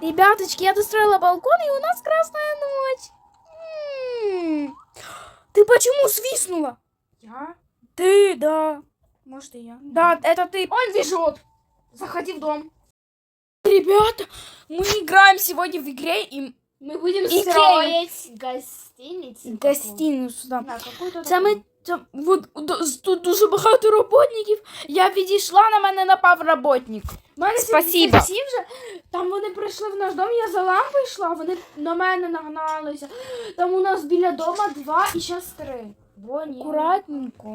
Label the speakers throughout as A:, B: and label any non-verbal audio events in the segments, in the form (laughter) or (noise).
A: Ребяточки, я достроила балкон, и у нас красная ночь. М. Ты почему свистнула?
B: Я?
A: Ты, да. Может, и я. Да, это ты.
B: Он бежит. Заходи в дом.
A: Ребята, мы играем сегодня в игре и
B: Мы будем строить гостиницу.
A: гостиницю. Да.
B: Да, какую-то
A: Д- тут дуже багато роботників. Я відійшла, на мене напав роботник.
B: Мене
A: Спасибо.
B: Всі вже, там вони прийшли в наш дом, я за лампою йшла, вони на мене нагналися. Там у нас біля дома два і зараз три. Бо ні.
A: Аккуратненько.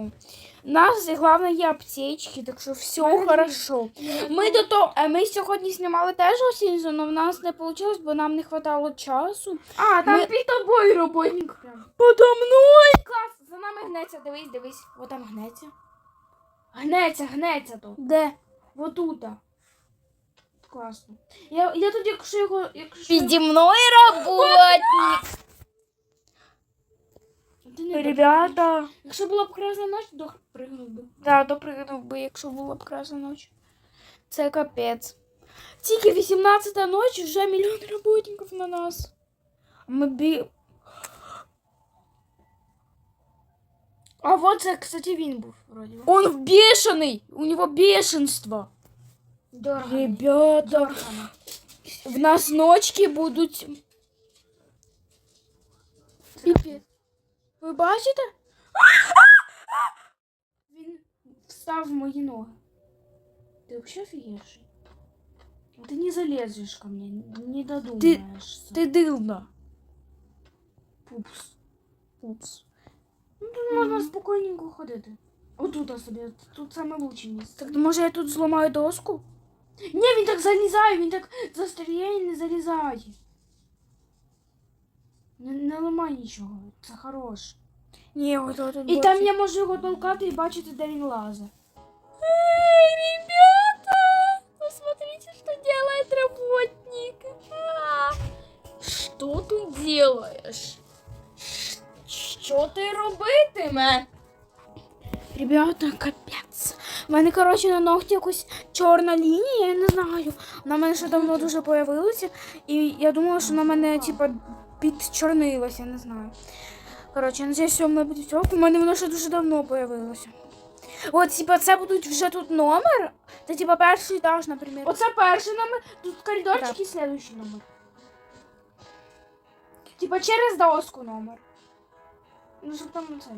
A: У нас головне є аптечки, так що все
B: Мене
A: хорошо. Ми до того, е, ми сьогодні знімали теж осінь, але в нас не вийшло, бо нам не вистачало часу.
B: А, там
A: Ми-
B: під тобою роботник.
A: Подо мною.
B: Клас, за нами гнеться, дивись, дивись. О, там гнеться. Гнеться, гнеться тут.
A: Де?
B: Отута. Класно. Я, я тут, якщо його. Якщо...
A: Піді мною роботник. Ребята.
B: Якщо була б красна ніч, то пригнув би.
A: Да, допригнув би, якщо була б красна ніч. Це капець. Тільки 18 ночі, вже мільйон роботників на нас. Ми бі...
B: А вот це, кстати, він був, вроді. би.
A: Он бешеный! У него бешенство.
B: Дорого.
A: Ребята,
B: Дорого.
A: в нас ночки будуть. Піпець. Ви бачите?
B: Він встав в мої ноги. Ти взагалі офігівший? Ти не залезеш ко мне, не додумаєшся.
A: Ти дивна.
B: пупс.
A: Пупс.
B: Ну тут можна спокійненько ходити. Отут собі, тут саме лучше місце.
A: Так може я тут зламаю доску?
B: Ні, він так залізає, він так застріє і не залізає. Не, не ламай нічого, це хороше.
A: Ні, от тут.
B: І там я можу його толкати і бачити, де він.
A: Эй,
B: робитиме?
A: Ребята, капець. У мене, коротше, на ногті якась чорна лінія, я не знаю. Вона в мене ще давно дуже появилася. І я думала, що на мене, типа, підчорнилася, не знаю. Коротше, надіюсь, що мене буде цього. У мене воно ще дуже давно появилося. От, типа, це будуть вже тут номер. Це, типа, перший етаж, наприклад.
B: Оце перший номер, тут коридорчик і следующий номер. Типа через доску номер. Ну, щоб там цей.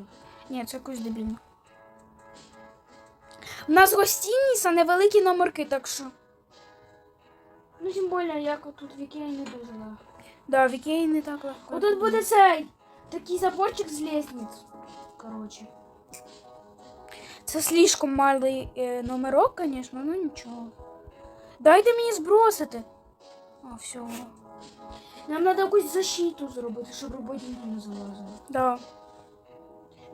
A: Ні, це якось дебільно. У нас гостиниця, невеликі номерки, так що.
B: Ну, тим більше, як тут в Ікеї не дуже легко.
A: Да, в Ікеї не так легко.
B: Отут буде цей. Такий заборчик з лестниць. Коротше.
A: Це слишком малий е, номерок, звісно, ну нічого. Дайте мені збросити. А, все.
B: Нам треба якусь защиту зробити, щоб роботники не залазили.
A: Да.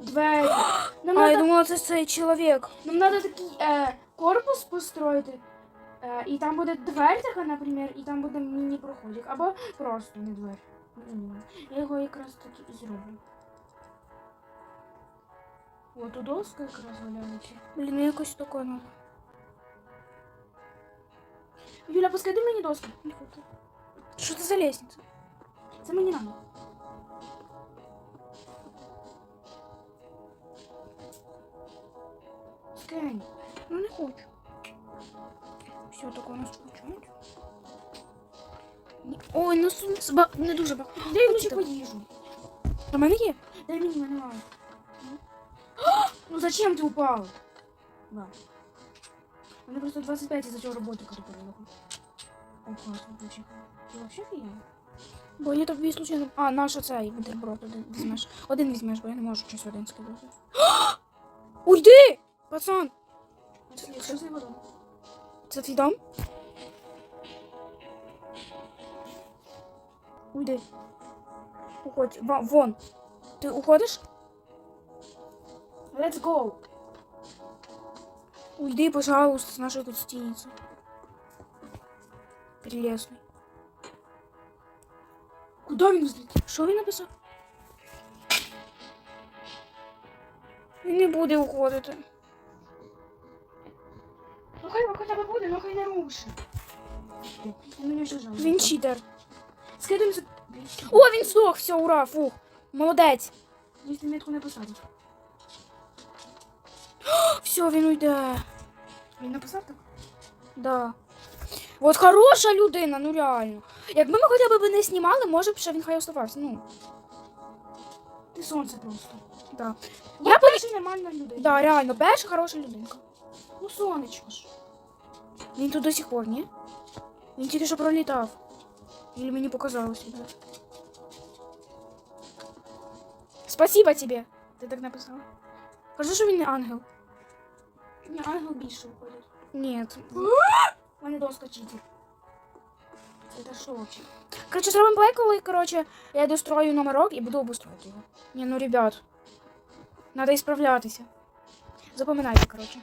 B: Двері. (gasps) Нам
A: А, я
B: треба
A: думала, це цей чоловік.
B: нам надо такий е, корпус построїти. Е, і там буде дверь така, наприклад, і там буде міні-проходик. Або просто не двері. М, Я його якраз таки і зроблю. О, тут доска якраз валяється.
A: Блін, ну якось таке надо.
B: Юля, пускай ти мені доску.
A: Не хочу. Що це за лестниця?
B: Це мені надо. Скинь.
A: Ну не хочу. Все, таке у нас виходить. Ой, ну су- ба- не дуже багато.
B: Дай мені поїжу.
A: У мене є.
B: Дай мені мене мало. Ну зачем ты упал? Да. У меня просто 25 из-за чего работы, который переехал. О, классно, ключик. Ты вообще офигел?
A: Бо я тобі случайно. А, наш оцей бутерброд один візьмеш. Один візьмеш, бо я не можу щось один скидати. Уйди! Пацан!
B: Что за его дом?
A: Це твій дом? Уйди. Уходь. Ва- Вон. Ти уходиш?
B: Let's go.
A: Уйди, пожалуйста, с нашей гостиницы. Прелестный.
B: Куда він взлетів?
A: Що він написав? Він не буде уходити.
B: Хай хоча б буде, ну хай не рушить. Мені вже жалко.
A: Він читер.
B: Скидуємося.
A: О, він здох, все, ура, фух. Молодець.
B: Він ти метку не посадив. (gasps)
A: Все, він уйде.
B: Він написав так?
A: Да. От хороша людина, ну реально. Якби ми хоча б не знімали, може б ще він хай оставався. Ну,
B: Ти сонце просто.
A: да.
B: Я перший нормальна людина.
A: Да, реально, перша хороша людинка.
B: Ну, сонечко ж.
A: Він тут до сих пор, ні? Він тільки що пролітав. Или мені показалось, ребят. Спасибо тебе. Ти так написала. Кажу, що він не ангел.
B: Ні, ангел більше виходить.
A: Ні.
B: У (gasps) мене доска читер. Це що вообще?
A: Короче, зробимо плей, коли, короче, я дострою номерок і буду обустроїти його. Ні, ну, ребят. Надо ісправлятися. Запоминайте, короче.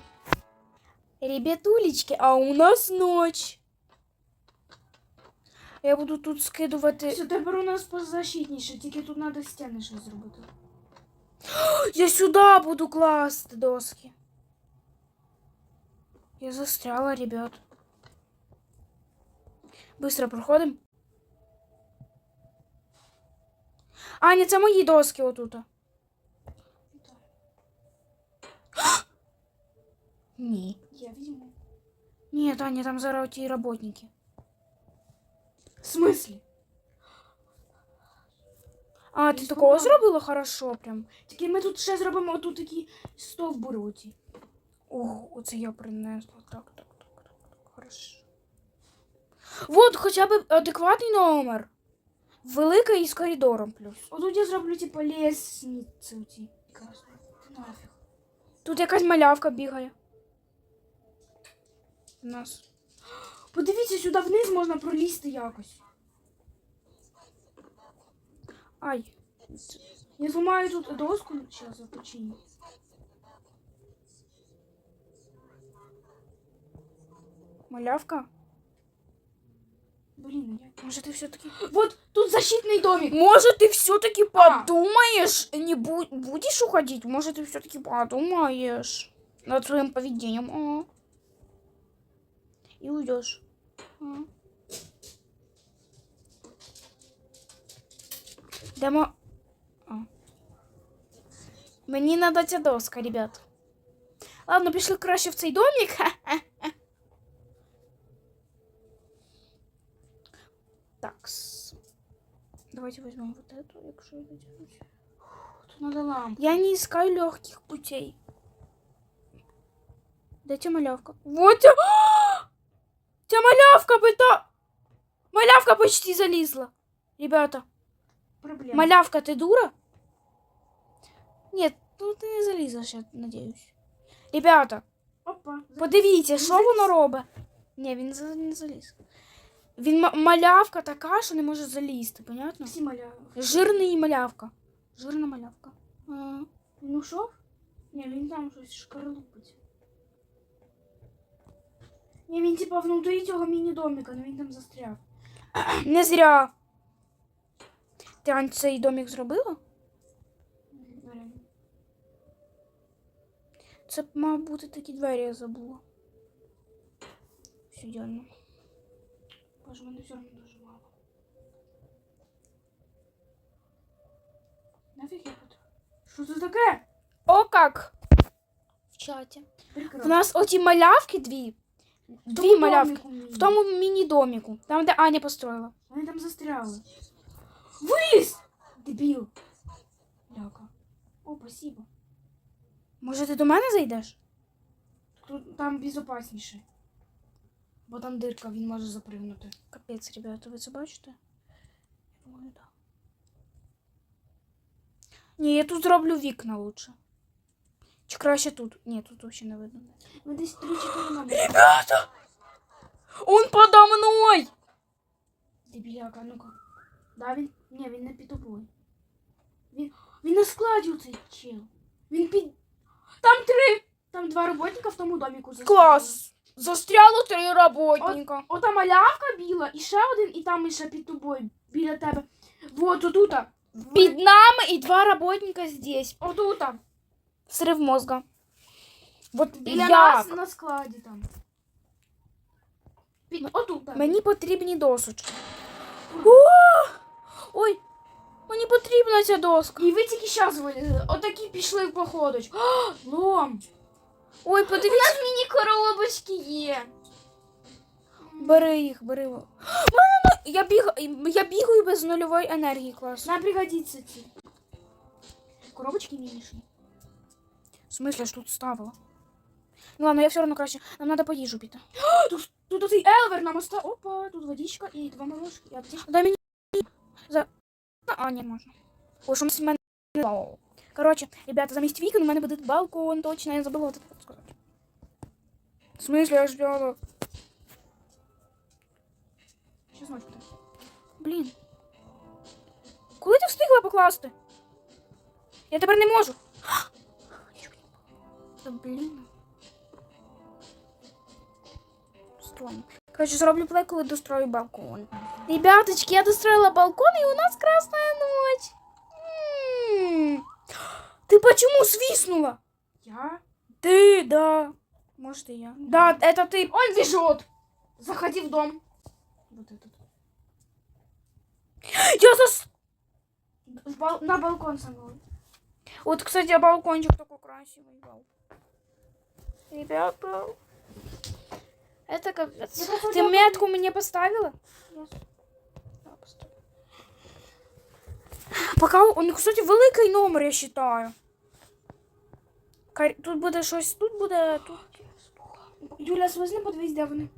A: Ребятулечки, а у нас ночь. Я буду тут скидувати.
B: Все, тепер у нас позащитніше, тільки тут треба стіни щось зробити.
A: Я сюда буду класти доски. Я застряла, ребят. Быстро проходим. А, ні, це мої доски отут. (gasps) Ні.
B: Я візьму.
A: Ні, Таня, там зараз ті работники.
B: В смислі?
A: А, ти такого зробила хорошо прям.
B: Тільки ми тут ще зробимо отут такі стовбури оці.
A: Ого, оце я принесла. Так, так, так, так, так. Хорошо. Вот хоча б адекватний номер. Великий і з коридором плюс.
B: Отут я зроблю, типу, лестниці оці.
A: Тут якась малявка бігає. У нас.
B: Подивіться, сюди вниз можна пролізти якось.
A: Ай.
B: Я зламаю тут доску, зараз я.
A: Малявка?
B: Блін, як.
A: Може ти все-таки.
B: Вот тут защитний домик.
A: Може ти все-таки
B: А.
A: подумаєш? Не бу... будеш уходить? Може ти все-таки подумаєш над своїм поведением? А. І уйдеш. А. Демо. А. Мені надо ця доска, ребят. Ладно, пішли краще в цей домик. Такс. Давайте возьмем вот эту, якщо я дотянусь.
B: Тут надо лампу.
A: Я не искаю легких путей. Дайте малявка. Вот тя... Тя малявка бита. Малявка почти залезла. Ребята,
B: Проблема.
A: малявка, ты дура? Нет, ну ти не залізеш, я надіюсь. Ребята,
B: Опа.
A: подивіться, що воно робить. Ні, він за- не заліз. Він ма- малявка така, що не може залізти, понятно?
B: Всі маля.
A: Жирний малявка. Жирна малявка. А.
B: Він ушов? Ні, він там щось шкарлупить. Ні, він типа внутрі цього міні-доміка, але він там застряв. (clears throat)
A: Не зря. Ти Ань, цей домик зробила? Це б, мав бути такі двері, я забула. Все ідеально.
B: Боже, мене все одно дуже мало. Нафіг я тут? Що це таке?
A: О, как! В чаті. В нас оті малявки дві. Дві малявки. В тому міні-доміку. Там, де Аня построїла.
B: Вони там застряли. Виліз! Дебіл. Ляка. О, спасибо.
A: Може, ти до мене зайдеш?
B: Тут там безопасніше. Бо там дирка, він може запригнути.
A: Капець, ребята, ви це бачите? Я думаю, так. Ні, я тут зроблю вікна лучше. Чи краще тут? Ні, тут взагалі не видно.
B: Ми десь 3-4 номери.
A: Ребята! Он подо мной!
B: Дебіляка, ну-ка. Да, він. Ні, він не під тобою. Він. Він на складі оцей чел. Він під. Там три. Там два роботника в тому доміку застряли.
A: Клас! Застряло три работника.
B: Ота малявка біла, і ще один, і там іще під тобою, біля тебе. Вот отута.
A: Під нами і два работника здесь.
B: Отута.
A: Срыв мозга. Вот
B: Біля
A: як?
B: нас на складі там. Під... Отут, так.
A: Мені потрібні досочки. О! Ой! Мені потрібна ця доска.
B: І ви тільки зараз вилізли. Отакі пішли в походоч. О, лом.
A: Ой, подивіться.
B: Міні-коробочки є.
A: Бери їх, бери. Ну- я, біг... я бігаю без нульової енергії, клас.
B: Нам пригодиться ці. Коробочки мінішні.
A: В смысле, я ж тут ставила. Ну ладно, я все одно краще. Нам треба по їжу піти. (gasps)
B: Тут, тут оцей елвер нам остав. Опа, тут водичка і два молочки. Я аптечка.
A: Дай мені. За... А, ні, можна. О, що в мене. Короче, ребята, замість вікон у мене буде балкон, точно, я забула вот это сказати. В смысле, я ж взяла?
B: Щас ночь буде.
A: Блін. Коли ти встигла покласти? Я тепер не можу. (gasps) Та блін. Странно. Короче, зроблю плей, коли дострою балкон. Ребяточки, я достроила балкон, и у нас красная ночь. М. Ты почему свистнула?
B: Я?
A: Ты, да. Может, и я. Да, это ты.
B: Он бежит. Заходи в дом. Вот этот.
A: Я зас...
B: Бал- На балкон со мной.
A: Вот, кстати, балкончик такой красивый. Вау. Ребята. Это капец.
B: Я хочу
A: Ты метку мне поставила?
B: Yes.
A: Да, поставила. Пока он, кстати, великий номер, я считаю. Тут буде щось, тут буде, тут.
B: Юля, свизни подивись, де вони.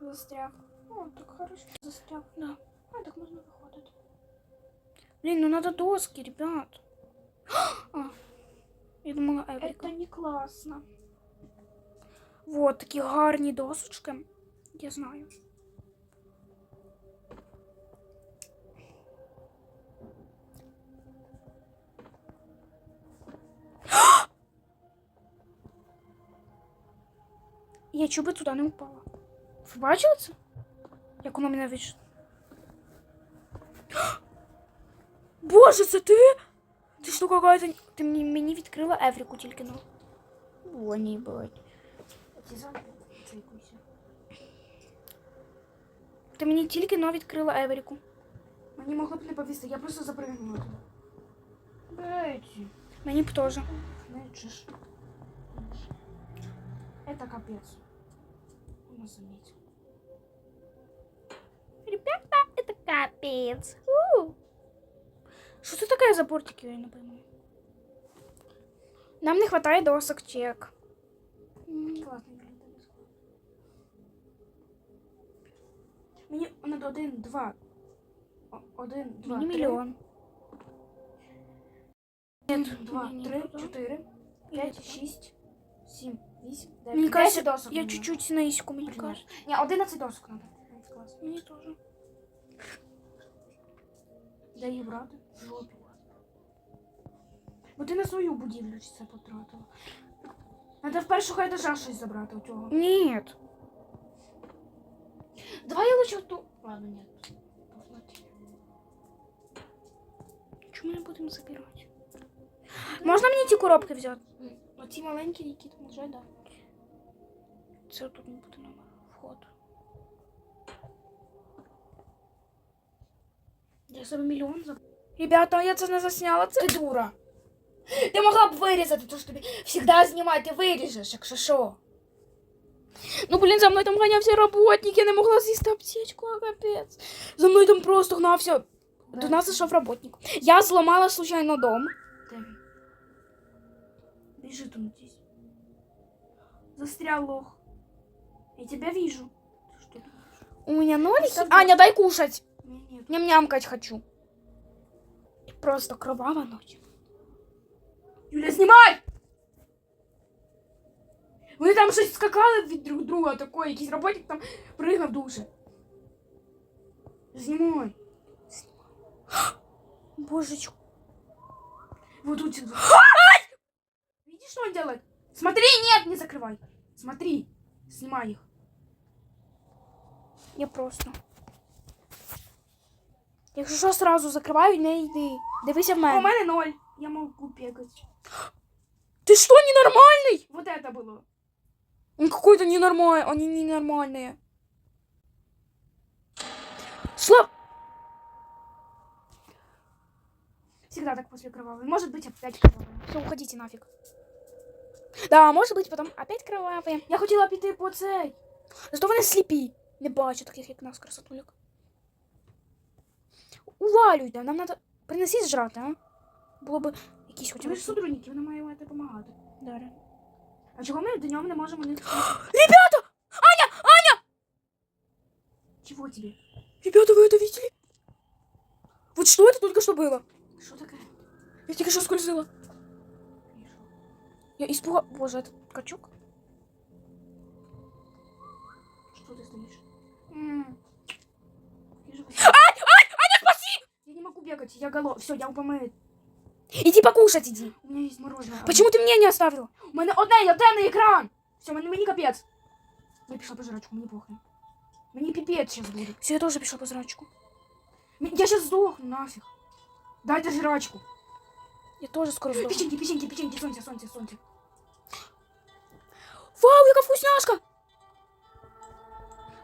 A: Застряг.
B: О, так хорошо.
A: Застряг, да.
B: А, так можна виходити.
A: Блин, ну надо доски, ребят. А, я думала, Эврика.
B: Это не классно.
A: Вот, такі гарні досочки. Я знаю. (gasps) Я чуби туди не упала. Ви бачили це? Як воно мене вийшло? (gasps) Боже, це ти? Ти що какая-то... Ти мені, мені відкрила Евріку тільки ну. О, ні, блядь.
B: Ці замки цикуйся.
A: Ти мені тільки но відкрила Еверіку.
B: Мені могло б не повісти, я просто запригнула туди. Бейті.
A: Мені б теж.
B: Знаешь, это капец. Он нас заметил.
A: Ребята, это капець. Що це таке за бортики, я не пойму. Нам не хватає досок чек.
B: Мені надо один, два. Один, два,
A: Мені
B: три.
A: мільйон. Нет,
B: два,
A: мені
B: три, чотири, п'ять, шість, сім, вісім, дев'ять.
A: Мені кажется,
B: досок
A: я
B: мені
A: чуть-чуть низько, мені
B: надо.
A: кажется.
B: Ні, одинадцять досок надо. Клас.
A: Мені теж.
B: Де її брати? В жопі. Бо ти на свою будівлю це потратила. Надо в першого етажа щось забрати у цього.
A: Ні.
B: Давай я лучше ту. Ладно, нет. Посмотри.
A: Чому ми не будемо забирати? Можна мені ці коробки взяти?
B: Оці маленькі, які там вже, да.
A: Це тут не буде номер вход.
B: Я себе мільйон забрала.
A: Ребята, я це не засняла. Це
B: Ти дура. Ти могла б вирізати, то що тобі завжди знімати, ти виріжеш, якщо що.
A: Ну, блін, за мною там ганявся работник, я не могла з'їсти аптечку, а капець. За мною там просто гнався. До нас зайшов работник. Я зламала случайно дом.
B: Де він? Біжи тут здесь. Застрял лох. Я тебя вижу. Ты что думаешь?
A: У меня ноль.
B: Оставь.
A: Аня, дай кушать.
B: У меня нет.
A: Ням-нямкать хочу. Просто кровава ночь.
B: Юля, знімай! Вони там щось скакали від друг друга такое, якийсь роботник там пригав дуже. Знімай. (gasps)
A: Божечку.
B: Вот тут. Видишь, что он делает? Смотри, нет, не закрывай. Смотри, снимай их.
A: Я просто. Якщо що, сразу закриваю, не йди. Дивися в
B: У
A: мене.
B: мене ноль. Я могу бегать.
A: Ти що, ненормальний?
B: Вот это было.
A: Он какой-то ненормальный, они ненормальные. Слав...
B: Всегда так после кровавой. Может быть, опять кровавой.
A: Все, уходите нафиг. Да, може бути потім опять кроваві.
B: Я хотіла піти по цей.
A: Зато вони сліпі. Не бачу таких, як нас, красотулік. Увалюйте, нам треба... Принесіть зжрати, а? Було б якісь хоча
B: Ми
A: б...
B: ж сотрудники, вона має мати допомагати.
A: Далі.
B: А чого ми днем не можемо не...
A: Ребята! (gasps) Аня! Аня!
B: Чого тебе?
A: Ребята, вы это видели? Вот что это только что было?
B: Що таке?
A: Я только что скользила. Я испуга... Боже, это качок?
B: бегать, я голод. Все, я упомою.
A: Иди покушать, иди.
B: У меня есть мороженое.
A: Почему ты мне не оставила?
B: У мене одне і темний екран! Все, мені, мені капець. Я пішла по жрачку, мені похуй. Мені піпець зараз буде.
A: Все, я тоже пришла по зрачку.
B: М- Я сейчас сдохну, нафиг. Дайте жрачку.
A: Я тоже скоро сдохну.
B: Печеньки, печеньки, печеньки, сонця, сонця, сонця.
A: Вау, яка вкусняшка!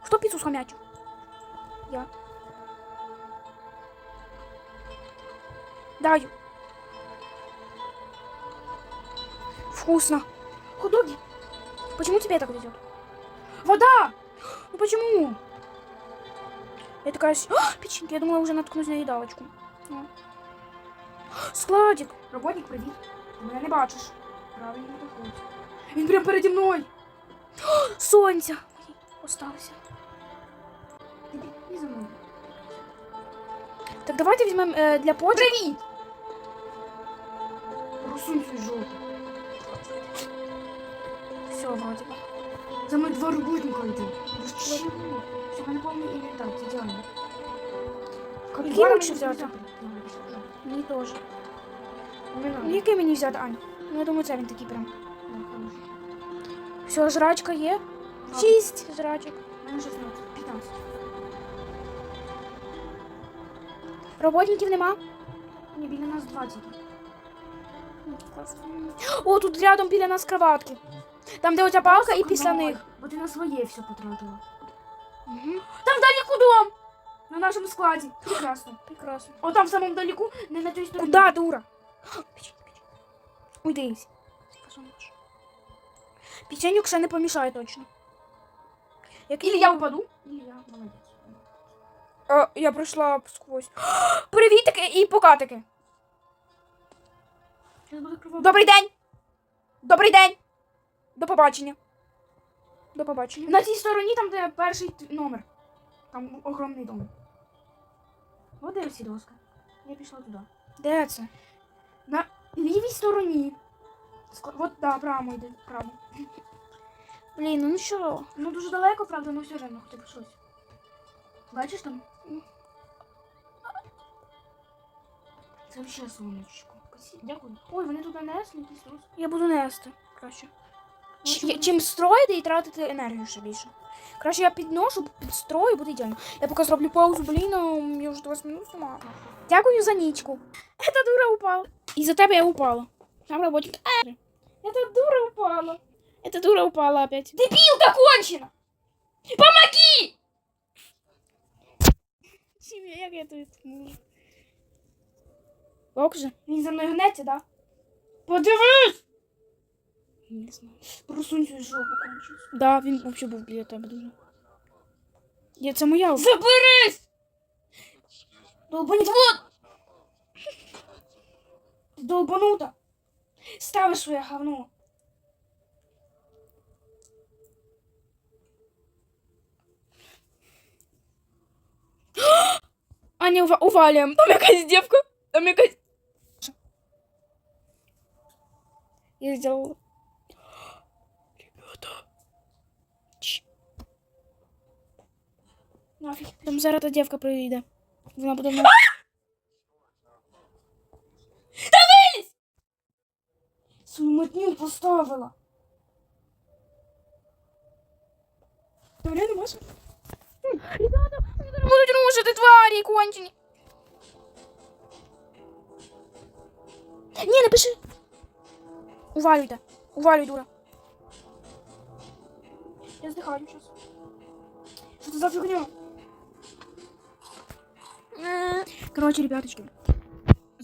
A: Хто піцу схомячив? Я. Даю. Вкусно.
B: Худоги.
A: Почему тебе так везет?
B: Вода!
A: Ну почему? Я такая... с- А, печеньки, я думала, уже наткнусь на едалочку. Ну. Складик.
B: Роботник, привіт. Ти мене не бачиш. Правильно не виходить. Він прям переді мною.
A: Сонця. Ой, Остався.
B: Ти і за мною.
A: Так давайте візьмемо е, для почек.
B: Привіт! Русунь свою жопу.
A: Все, вроде бы.
B: За мною два ж чого? Все, мене повний інвентар, це ідеально.
A: Лучше взяти? Мені теж. Ну, який мені взяти, Ань? Ну, я думаю, це він такий прям. Все, жрачка є. Шість жрачок.
B: Мене 16, 15.
A: Роботників нема.
B: Ні, біля нас 20.
A: О, тут рядом біля нас кроватки. Там, де оця палка, і після них.
B: Бо ти на своє все потратила.
A: Угу.
B: Там далеко дом! На нашому складі. Прекрасно.
A: Прекрасно.
B: О, там в самому далеку, не на той стороні.
A: Куда, дура? Печеньки, печеньки. Уйди. Посунеш. Печенюк ще не помішає точно. Як
B: Или я упаду, или я молодець.
A: А, я пройшла сквозь. (gasps) Привітики і покатики. Добрий день! Добрий день! До побачення. До побачення.
B: На цій стороні, там, де перший номер. Там огромний дом. Де всі доска. Я пішла туди.
A: Де це?
B: На лівій стороні. Ск- От, да, прямо йде, прямо.
A: Блін, ну що?
B: Ну дуже далеко, правда, ну все одно хоча б щось. Бачиш там? Це взагалі сонечко. Спасибо. Дякую. Ой, вони тут нанесли якісь роз.
A: Я буду нести. Краще.
B: Ну,
A: Ч-
B: чому
A: я-
B: не?
A: чим строїти і тратити енергію ще більше. Краще я підношу, підстрою, буде ідеально. Я поки зроблю паузу, блін, а я вже 20 минут сама. Дякую за нічку. (laughs) Эта дура упала. І за тебе я упала. Там работник.
B: Эта дура упала.
A: Эта дура упала опять.
B: Дебилка кончена! Помоги!
A: Сім'я, як я тут можу? Ок же?
B: Він за мною гнеться, да? Подивись!
A: Не знаю.
B: Просунь свою жопу кончусь.
A: Да, він взагалі був біля тебе дуже. Я, це моя.
B: Заберись! Долбанить вот! Ти долбанута! Ставиш своє говно. (gasps)
A: Аня, ува- увалюємо. Там якась дівка. Там якась... Я сделала. Ребята. Чш.
B: Нафіг.
A: Там зараз та дівка прийде. Вона буде мене...
B: Свою матню поставила.
A: Блин, Маша. Ребята, вони будуть рушити тварі кончені. Ні, напиши. Увалюйте. Увалюй, дура. Я здихаю зараз. Що це за фігня? Коротше, ребяточки.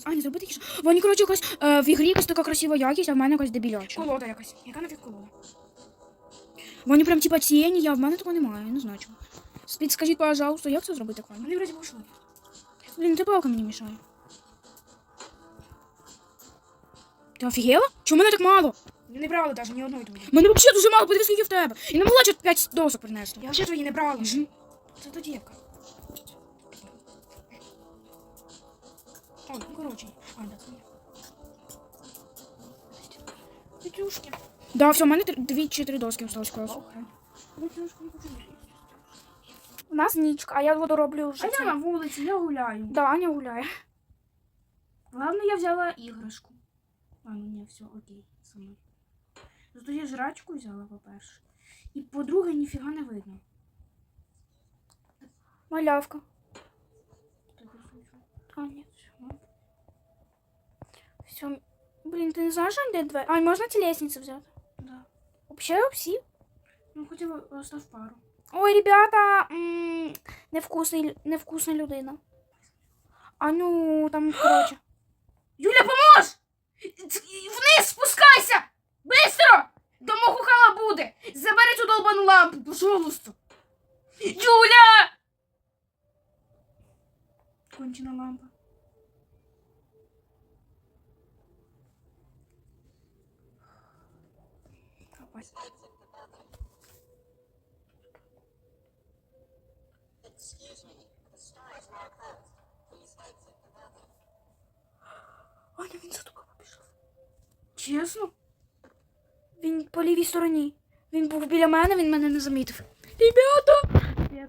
A: А, не забути, що... Вони, коротше, якось е, в ігрі якась така красива якість, а в мене якась дебіляча.
B: Колода якась. Яка нафіг колода?
A: Вони прям типа тіні, а в мене такого немає, я не знаю чого. Спід, скажіть, пожалуйста, як це зробити правильно?
B: Вони вроді пішли.
A: Блін, ти палка мені мішає. Ти офігела? Чому мене так мало?
B: Не брали навіть ні одної твої.
A: Мене взагалі дуже мало, подивись, скільки в тебе. І не могла чот 5 досок принести.
B: Я вже твої не брала.
A: Мгм.
B: Це та дівка. Ой, ну коротше. А, да, я. Петюшки.
A: Да, все, в мене 2 чи 3 доски осталось
B: петюшки.
A: У нас нічка, а я водороблю вже.
B: А я на вулиці, я гуляю.
A: Да, Аня гуляє.
B: Ладно, я взяла іграшку. А, ну ні, все, окей, мною. Зато я жрачку взяла, по-перше. І по-друге, ніфіга не видно.
A: Малявка. А, ні, все. Блін, ти не знаєш, де двері? А, ці лестниці взяти?
B: Да.
A: Вообще всі?
B: Ну, хотіла остав пару.
A: Ой, ребята, м, невкусний, невкусна людина. А ну, там, коротше. (gasps)
B: Юля, поможь! Вниз спускайся! Быстро! До мого буде! Забери цю долбану лампу, пожалуйста! Юля! Кончена лампа. Капать.
A: За тобою побіжав.
B: Чесно?
A: Він по лівій стороні. Він був біля мене, він мене не замітив. Ребята! Я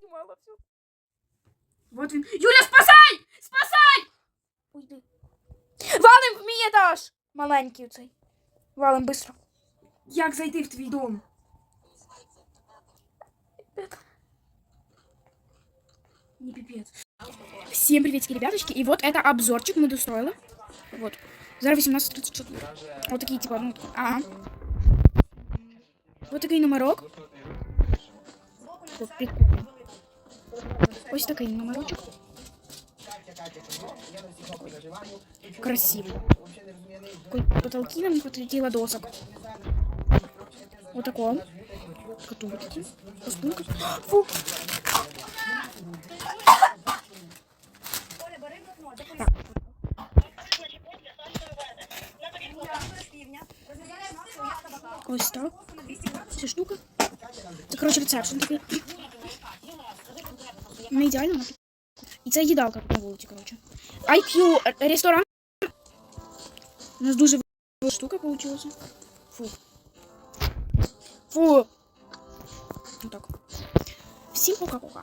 A: знімала все.
B: Вот він. Юля, спасай! Спасай!
A: Уйди. Валим в мій етаж! Маленький оцей. Валим быстро.
B: Як зайти в твій дом? Не пипец.
A: Всем приветики, ребяточки. И вот это обзорчик мы достроили. Вот. Зараз 18.34. Вот такие, типа, ну, ага. Вот такий номерок. От, прикольно. Ось такий номерочок. Красивый. Такой потолки нам хватило досок. Вот. Котовки. Постунка. Фу. Ось так. Ця штука Це, коротше, рецепшн такий. Не ідеально. але- І це їдалка на вулиці, коротше. IQ е, ресторан. У нас дуже велика штука вийшла. Фу. Фу. Отак. Всім пока-пока.